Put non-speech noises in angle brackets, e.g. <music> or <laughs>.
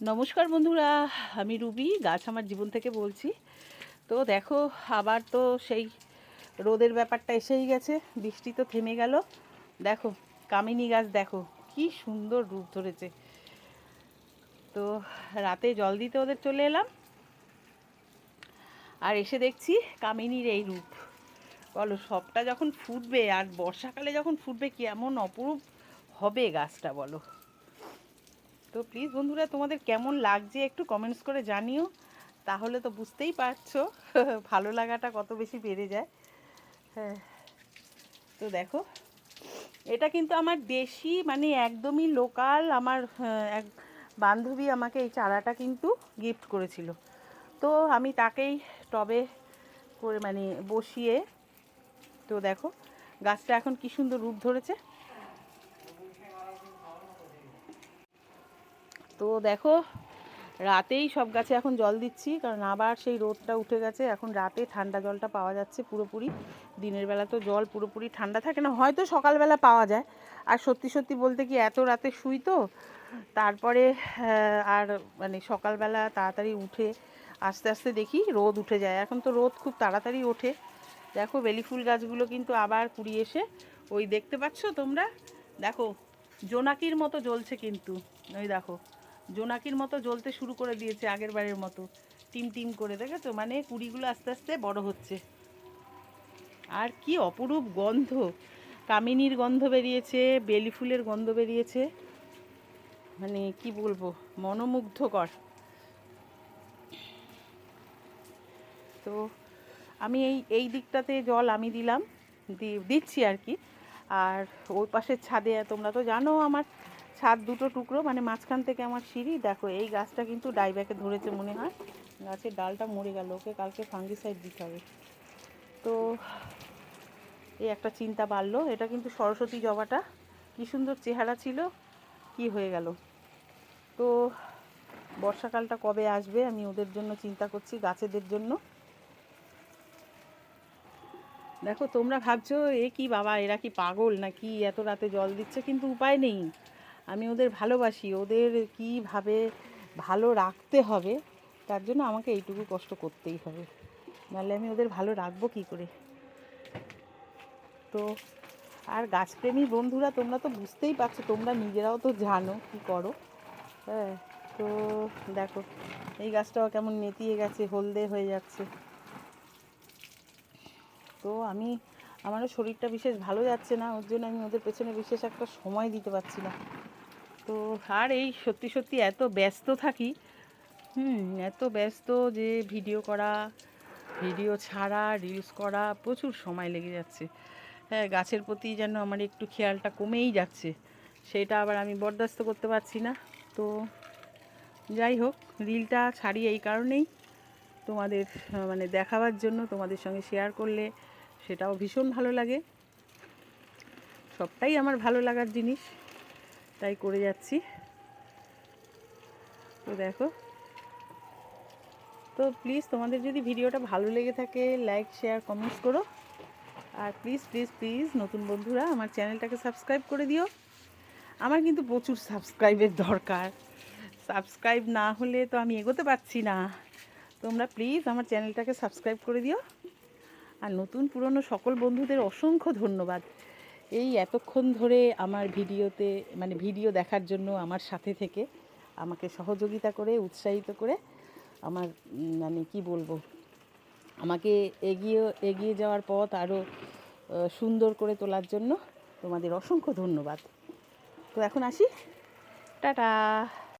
নমস্কার বন্ধুরা, আমি রুবি, গাছ আমার জীবন থেকে বলছি। তো দেখো, আবার তো সেই রোদের ব্যাপারটা এসেই গেছে, বৃষ্টি তো থেমে গেল। দেখো, কামিনী গাছ দেখো, কি সুন্দর রূপ ধরেছে। তো রাতে জল দিতে ওদের চলে এলাম, আর এসে দেখছি কামিনীর এই রূপ। বলো, সবটা যখন ফুটবে, আর বর্ষাকালে যখন ফুটবে, কেমন অপরূপ হবে গাছটা, বলো। তো প্লিজ বন্ধুরা, তোমাদের কেমন লাগছে একটু কমেন্টস করে জানিও। তাহলে তো বুঝতেই পারছ, <laughs> ভালো লাগাটা কত বেশি বেড়ে যায়। হ্যাঁ তো দেখো, এটা কিন্তু আমার দেশি মানে একদমই লোকাল আমার এক বান্ধবী আমাকে এই চারাটা কিন্তু গিফট করেছিল। তো আমি তাকেই টবে করে মানে বসিয়ে, তো দেখো, গাছটা এখন কি সুন্দর রূপ ধরেছে। তো দেখো, রাতেই সব গাছে এখন জল দিচ্ছি, কারণ আবার সেই রোদটা উঠে গেছে। এখন রাতে ঠান্ডা জলটা পাওয়া যাচ্ছে পুরোপুরি। দিনের বেলা তো জল পুরোপুরি ঠান্ডা থাকে না, হয়তো সকালবেলা পাওয়া যায়। আর সত্যি সত্যি বলতে কি, এত রাতে শুই তো, তারপরে আর মানে সকালবেলা তাড়াতাড়ি উঠে আস্তে আস্তে দেখি রোদ উঠে যায়। এখন তো রোদ খুব তাড়াতাড়ি ওঠে। দেখো, বেলি ফুল গাছগুলো কিন্তু আবার কুড়িয়ে এসে, ওই দেখতে পাচ্ছ তোমরা? দেখো, জোনাকির মতো জ্বলছে কিন্তু। ওই দেখো জোনাকির মতো জ্বলতে শুরু করে দিয়েছে আগের বারের মতো। টিম টিম করে, দেখেছ? মানে কুড়িগুলো আস্তে আস্তে বড় হচ্ছে। আর কি অপরূপ গন্ধ! কামিনীর গন্ধ বেরিয়েছে, বেলি ফুলের গন্ধ বেরিয়েছে। মানে কি বলব, মনোমুগ্ধকর। তো আমি এই এই দিকটাতে জল আমি দিলাম দিচ্ছি আর কি। আর ওই পাশের ছাদে, তোমরা তো জানো আমার ছাদ দুটো টুকরো মানে মাঝখান থেকে আমার সিঁড়ি। দেখো, এই গাছটা কিন্তু ডাইব্যাকে ধরেছে মনে হয়। গাছের ডালটা মরে গেল, ওকে কালকে ফাঙ্গিসাইড দিতে হবে। তো এই একটা চিন্তা বাড়লো, এটা কিন্তু সরস্বতী জবাটা। কী সুন্দর চেহারা ছিল, কি হয়ে গেল। তো বর্ষাকালটা কবে আসবে, আমি ওদের জন্য চিন্তা করছি, গাছেদের জন্য। দেখো, তোমরা ভাবছ, এ কি বাবা, এরা কি পাগল না কি এত রাতে জল দিচ্ছে। কিন্তু উপায় নেই। আমি ওদের ভালোবাসি, ওদের কীভাবে ভালো রাখতে হবে, তার জন্য আমাকে এইটুকু কষ্ট করতেই হবে। নাহলে আমি ওদের ভালো রাখব কি করে? তো আর গাছপ্রেমী বন্ধুরা, তোমরা তো বুঝতেই পারছ, তোমরা নিজেরাও তো জানো কি করো। হ্যাঁ তো দেখো, এই গাছটাও কেমন নেতিয়ে গেছে, হলদে হয়ে যাচ্ছে। তো আমি, আমারও শরীরটা বিশেষ ভালো যাচ্ছে না, ওর জন্য আমি ওদের পেছনে বিশেষ একটা সময় দিতে পারছি না। তো আর এই সত্যি সত্যি এত ব্যস্ত থাকি, হুম, এত ব্যস্ত যে ভিডিও করা, ভিডিও ছাড়া রিলস করা প্রচুর সময় লেগে যাচ্ছে। হ্যাঁ গাছের প্রতি যেন আমার একটু খেয়ালটা কমেই যাচ্ছে, সেটা আবার আমি বরদাস্ত করতে পারছি না। তো যাই হোক, রিলটা ছাড়ি এই কারণেই। তোমাদের মানে দেখাবার জন্য তোমাদের সঙ্গে শেয়ার করলে সেটাও ভীষণ ভালো লাগে। সবটাই আমার ভালো লাগার জিনিস। তাই করে যাচ্ছি। তো দেখো। তো প্লিজ তোমাদের যদি ভিডিওটা ভালো লেগে থাকে লাইক শেয়ার কমেন্টস করো। আর প্লিজ প্লিজ প্লিজ নতুন বন্ধুরা, আমার চ্যানেলটাকে সাবস্ক্রাইব করে দিও। আমার কিন্তু প্রচুর সাবস্ক্রাইবের দরকার। সাবস্ক্রাইব না হলে তো আমি এগোতে পারছি না। তোমরা প্লিজ আমার চ্যানেলটাকে সাবস্ক্রাইব করে দিও। আর নতুন পুরনো সকল বন্ধুদের অসংখ্য ধন্যবাদ। এই এতক্ষণ ধরে আমার ভিডিওতে মানে ভিডিও দেখার জন্য আমার সাথে থেকে আমাকে সহযোগিতা করে, উৎসাহিত করে আমার মানে কি বলব, আমাকে এগিয়ে এগিয়ে যাওয়ার পথ আরও সুন্দর করে তোলার জন্য তোমাদের অসংখ্য ধন্যবাদ। তো এখন আসি। টাটা।